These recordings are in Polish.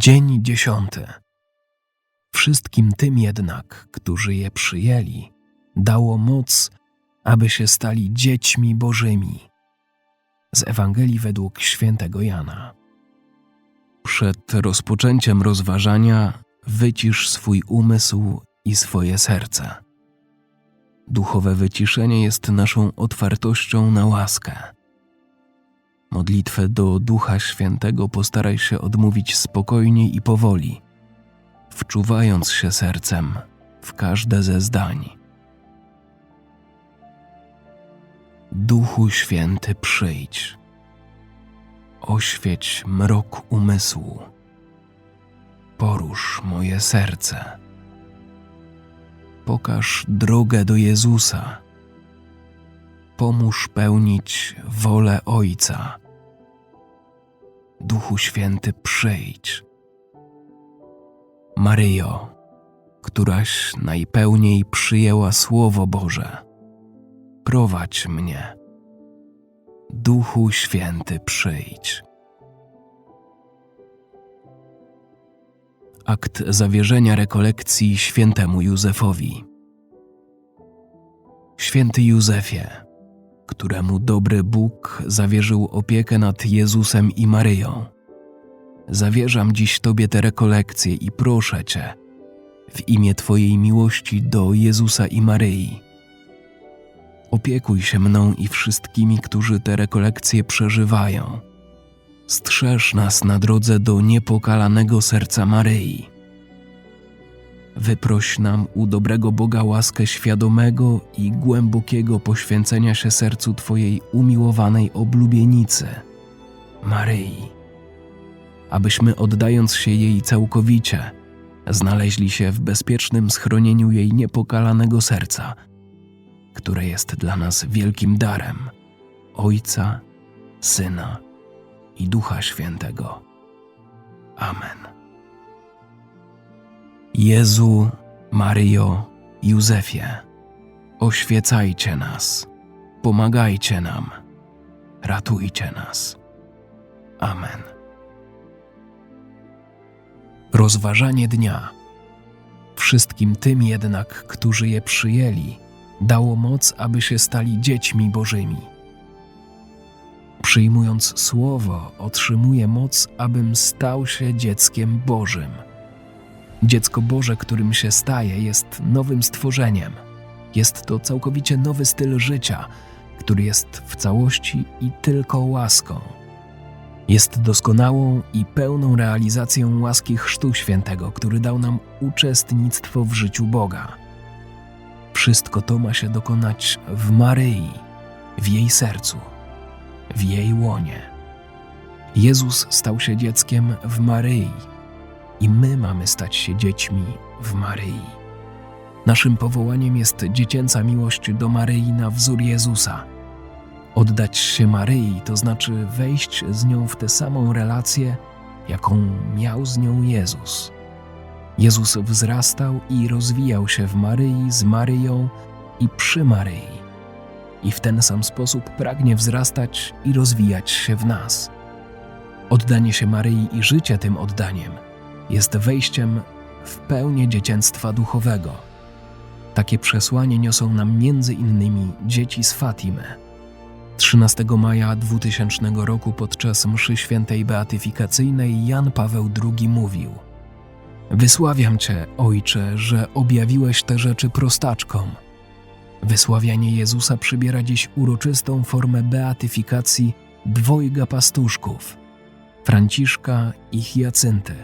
Dzień dziesiąty. Wszystkim tym jednak, którzy je przyjęli, dało moc, aby się stali dziećmi Bożymi. Z Ewangelii według świętego Jana. Przed rozpoczęciem rozważania wycisz swój umysł i swoje serce. Duchowe wyciszenie jest naszą otwartością na łaskę. Modlitwę do Ducha Świętego postaraj się odmówić spokojnie i powoli, wczuwając się sercem w każde ze zdań. Duchu Święty, przyjdź. Oświeć mrok umysłu. Porusz moje serce. Pokaż drogę do Jezusa. Pomóż pełnić wolę Ojca. Duchu Święty, przyjdź. Maryjo, któraś najpełniej przyjęła Słowo Boże, prowadź mnie. Duchu Święty, przyjdź. Akt zawierzenia rekolekcji świętemu Józefowi. Święty Józefie, któremu dobry Bóg zawierzył opiekę nad Jezusem i Maryją, zawierzam dziś Tobie te rekolekcje i proszę Cię, w imię Twojej miłości do Jezusa i Maryi. Opiekuj się mną i wszystkimi, którzy te rekolekcje przeżywają. Strzeż nas na drodze do niepokalanego serca Maryi. Wyproś nam u dobrego Boga łaskę świadomego i głębokiego poświęcenia się sercu Twojej umiłowanej oblubienicy, Maryi, abyśmy oddając się jej całkowicie, znaleźli się w bezpiecznym schronieniu jej niepokalanego serca, które jest dla nas wielkim darem Ojca, Syna i Ducha Świętego. Amen. Jezu, Maryjo, Józefie, oświecajcie nas, pomagajcie nam, ratujcie nas. Amen. Rozważanie dnia. Wszystkim tym jednak, którzy je przyjęli, dało moc, aby się stali dziećmi Bożymi. Przyjmując słowo, otrzymuję moc, abym stał się dzieckiem Bożym. Dziecko Boże, którym się staje, jest nowym stworzeniem. Jest to całkowicie nowy styl życia, który jest w całości i tylko łaską. Jest doskonałą i pełną realizacją łaski Chrztu Świętego, który dał nam uczestnictwo w życiu Boga. Wszystko to ma się dokonać w Maryi, w jej sercu, w jej łonie. Jezus stał się dzieckiem w Maryi i my mamy stać się dziećmi w Maryi. Naszym powołaniem jest dziecięca miłość do Maryi na wzór Jezusa. Oddać się Maryi to znaczy wejść z nią w tę samą relację, jaką miał z nią Jezus. Jezus wzrastał i rozwijał się w Maryi, z Maryją i przy Maryi. I w ten sam sposób pragnie wzrastać i rozwijać się w nas. Oddanie się Maryi i życie tym oddaniem jest wejściem w pełnię dziecięctwa duchowego. Takie przesłanie niosą nam między innymi dzieci z Fatimy. 13 maja 2000 roku podczas mszy świętej beatyfikacyjnej Jan Paweł II mówił – Wysławiam Cię, Ojcze, że objawiłeś te rzeczy prostaczkom. Wysławianie Jezusa przybiera dziś uroczystą formę beatyfikacji dwojga pastuszków, Franciszka i Hiacynty.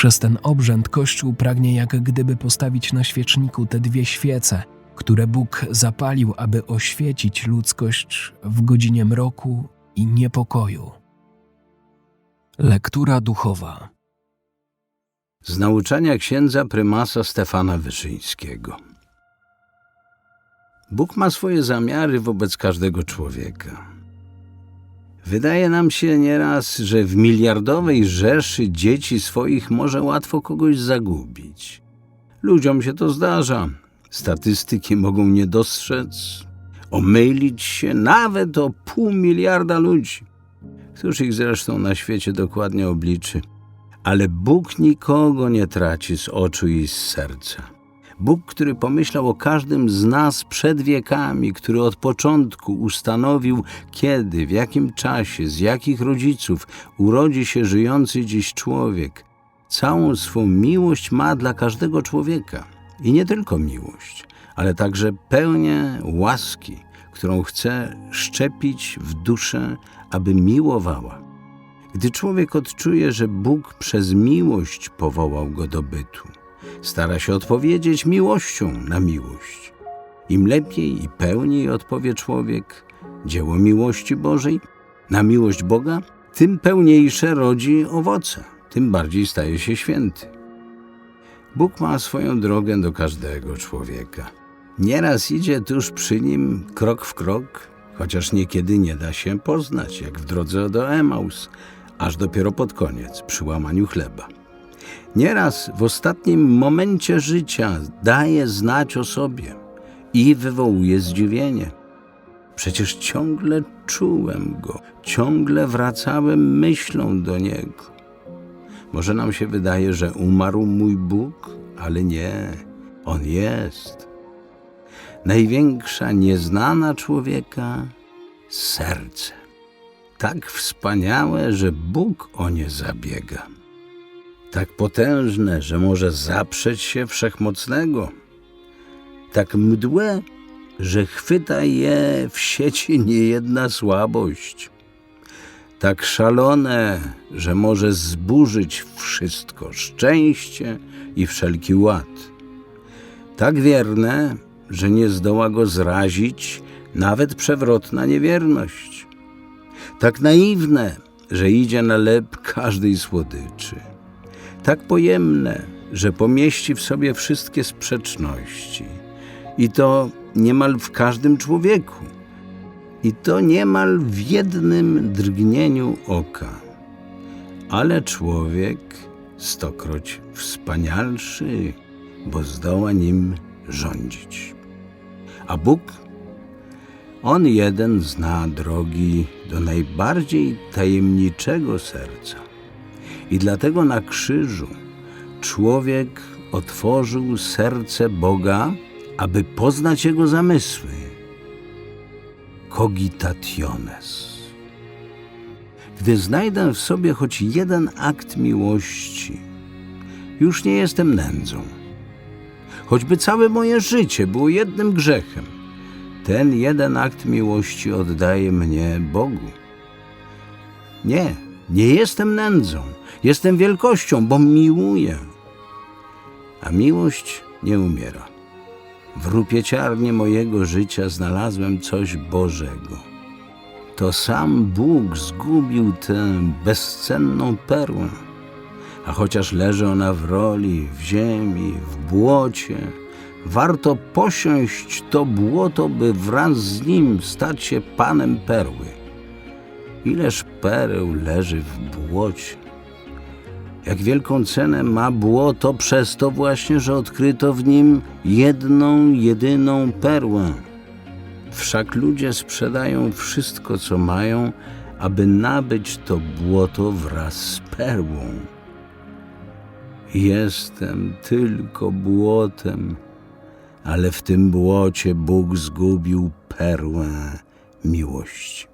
Przez ten obrzęd Kościół pragnie jak gdyby postawić na świeczniku te dwie świece, które Bóg zapalił, aby oświecić ludzkość w godzinie mroku i niepokoju. Lektura duchowa. Z nauczania księdza prymasa Stefana Wyszyńskiego. Bóg ma swoje zamiary wobec każdego człowieka. Wydaje nam się nieraz, że w miliardowej rzeszy dzieci swoich może łatwo kogoś zagubić. Ludziom się to zdarza. Statystyki mogą nie dostrzec, omylić się nawet o pół miliarda ludzi. Któż ich zresztą na świecie dokładnie obliczy? Ale Bóg nikogo nie traci z oczu i z serca. Bóg, który pomyślał o każdym z nas przed wiekami, który od początku ustanowił, kiedy, w jakim czasie, z jakich rodziców urodzi się żyjący dziś człowiek, całą swą miłość ma dla każdego człowieka. I nie tylko miłość, ale także pełnię łaski, którą chce szczepić w duszę, aby miłowała. Gdy człowiek odczuje, że Bóg przez miłość powołał go do bytu, stara się odpowiedzieć miłością na miłość. Im lepiej i pełniej odpowie człowiek dzieło miłości Bożej na miłość Boga, tym pełniejsze rodzi owoce, tym bardziej staje się święty. Bóg ma swoją drogę do każdego człowieka. Nieraz idzie tuż przy nim krok w krok, chociaż niekiedy nie da się poznać, jak w drodze do Emaus, aż dopiero pod koniec, przy łamaniu chleba. Nieraz w ostatnim momencie życia daje znać o sobie i wywołuje zdziwienie. Przecież ciągle czułem go, ciągle wracałem myślą do niego. Może nam się wydaje, że umarł mój Bóg, ale nie, on jest. Największa nieznana człowieka serce. Tak wspaniałe, że Bóg o nie zabiega. Tak potężne, że może zaprzeć się wszechmocnego. Tak mdłe, że chwyta je w sieci niejedna słabość tak szalone, że może zburzyć wszystko szczęście i wszelki ład. Tak wierne, że nie zdoła go zrazić nawet przewrotna niewierność. Tak naiwne, że idzie na lep każdej słodyczy. Tak pojemne, że pomieści w sobie wszystkie sprzeczności. I to niemal w każdym człowieku i to niemal w jednym drgnieniu oka. Ale człowiek stokroć wspanialszy, bo zdoła nim rządzić. A Bóg, On jeden zna drogi do najbardziej tajemniczego serca. I dlatego na krzyżu człowiek otworzył serce Boga, aby poznać Jego zamysły cogitationes. Gdy znajdę w sobie choć jeden akt miłości, już nie jestem nędzą. Choćby całe moje życie było jednym grzechem, ten jeden akt miłości oddaje mnie Bogu. Nie, nie jestem nędzą, jestem wielkością, bo miłuję. A miłość nie umiera. W rupieciarni mojego życia znalazłem coś Bożego. To sam Bóg zgubił tę bezcenną perłę. A chociaż leży ona w roli, w ziemi, w błocie, warto posiąść to błoto, by wraz z nim stać się panem perły. Ileż pereł leży w błocie. Jak wielką cenę ma błoto przez to właśnie, że odkryto w nim jedną, jedyną perłę. Wszak ludzie sprzedają wszystko, co mają, aby nabyć to błoto wraz z perłą. Jestem tylko błotem, ale w tym błocie Bóg zgubił perłę miłości.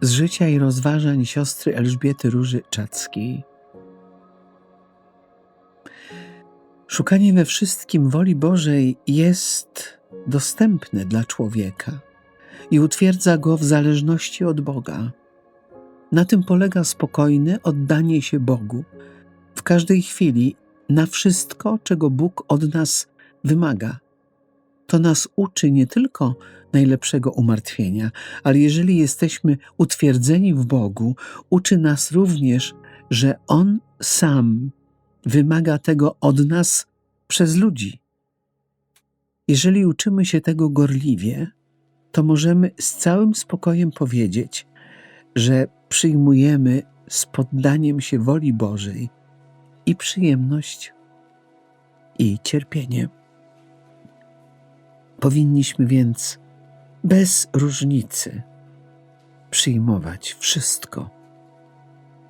Z życia i rozważań siostry Elżbiety Róży Czackiej. Szukanie we wszystkim woli Bożej jest dostępne dla człowieka i utwierdza go w zależności od Boga. Na tym polega spokojne oddanie się Bogu w każdej chwili na wszystko, czego Bóg od nas wymaga. To nas uczy nie tylko najlepszego umartwienia, ale jeżeli jesteśmy utwierdzeni w Bogu, uczy nas również, że On sam wymaga tego od nas przez ludzi. Jeżeli uczymy się tego gorliwie, to możemy z całym spokojem powiedzieć, że przyjmujemy z poddaniem się woli Bożej i przyjemność, i cierpienie. Powinniśmy więc bez różnicy przyjmować wszystko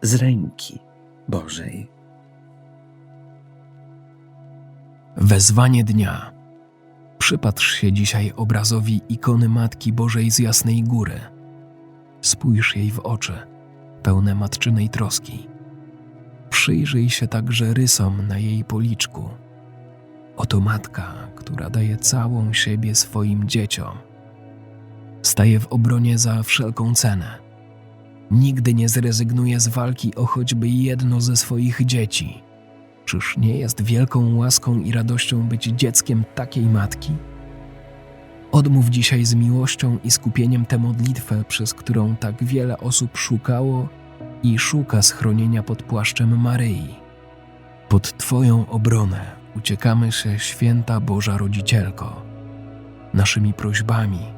z ręki Bożej. Wezwanie dnia. Przypatrz się dzisiaj obrazowi ikony Matki Bożej z Jasnej Góry. Spójrz jej w oczy, pełne matczynej troski. Przyjrzyj się także rysom na jej policzku. Oto matka, która daje całą siebie swoim dzieciom. Staje w obronie za wszelką cenę. Nigdy nie zrezygnuje z walki o choćby jedno ze swoich dzieci. Czyż nie jest wielką łaską i radością być dzieckiem takiej matki? Odmów dzisiaj z miłością i skupieniem tę modlitwę, przez którą tak wiele osób szukało i szuka schronienia pod płaszczem Maryi. Pod Twoją obronę uciekamy się, święta Boża Rodzicielko. Naszymi prośbami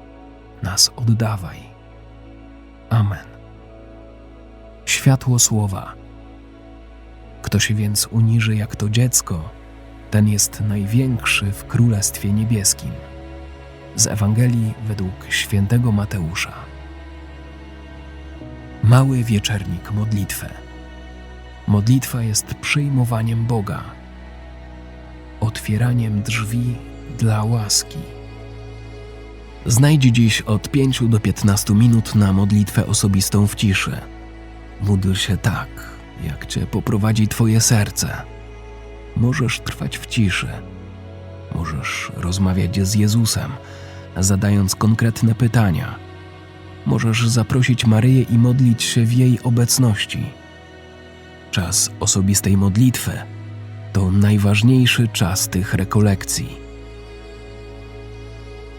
nas oddawaj. Amen. Światło słowa. Kto się więc uniży jak to dziecko, ten jest największy w Królestwie Niebieskim. Z Ewangelii według świętego Mateusza. Mały wieczernik modlitwę. Modlitwa jest przyjmowaniem Boga, otwieraniem drzwi dla łaski. Znajdź dziś od 5 do 15 minut na modlitwę osobistą w ciszy. Módl się tak, jak cię poprowadzi Twoje serce. Możesz trwać w ciszy. Możesz rozmawiać z Jezusem, zadając konkretne pytania. Możesz zaprosić Maryję i modlić się w jej obecności. Czas osobistej modlitwy to najważniejszy czas tych rekolekcji.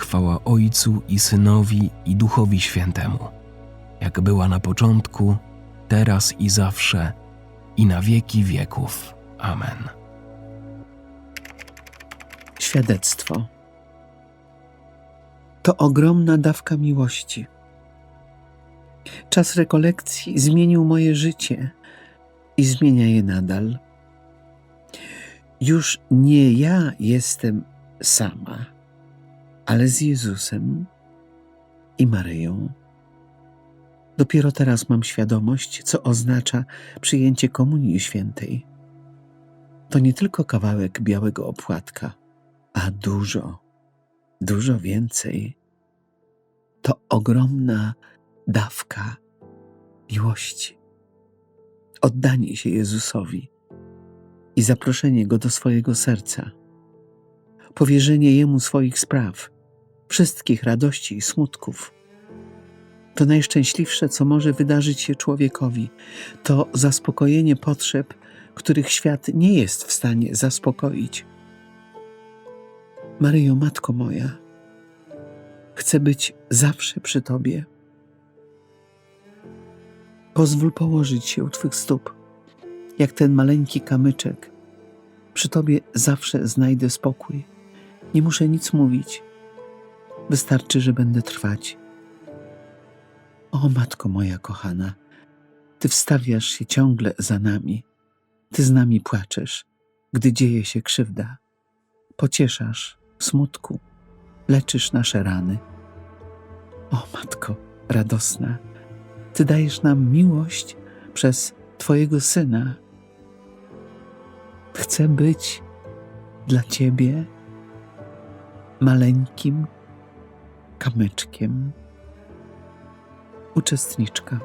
Chwała Ojcu i Synowi i Duchowi Świętemu, jak była na początku, teraz i zawsze, i na wieki wieków. Amen. Świadectwo. To ogromna dawka miłości. Czas rekolekcji zmienił moje życie i zmienia je nadal. Już nie ja jestem sama, ale z Jezusem i Maryją. Dopiero teraz mam świadomość, co oznacza przyjęcie Komunii Świętej. To nie tylko kawałek białego opłatka, a dużo, dużo więcej. To ogromna dawka miłości. Oddanie się Jezusowi i zaproszenie Go do swojego serca, powierzenie Jemu swoich spraw, wszystkich radości i smutków. To najszczęśliwsze, co może wydarzyć się człowiekowi, to zaspokojenie potrzeb, których świat nie jest w stanie zaspokoić. Maryjo, matko moja, chcę być zawsze przy Tobie. Pozwól położyć się u Twych stóp, jak ten maleńki kamyczek. Przy Tobie zawsze znajdę spokój. Nie muszę nic mówić. Wystarczy, że będę trwać. O, matko moja kochana, Ty wstawiasz się ciągle za nami. Ty z nami płaczesz, gdy dzieje się krzywda. Pocieszasz w smutku, leczysz nasze rany. O, matko radosna, Ty dajesz nam miłość przez Twojego Syna. Chcę być dla Ciebie maleńkim kamyczkiem. Uczestniczka.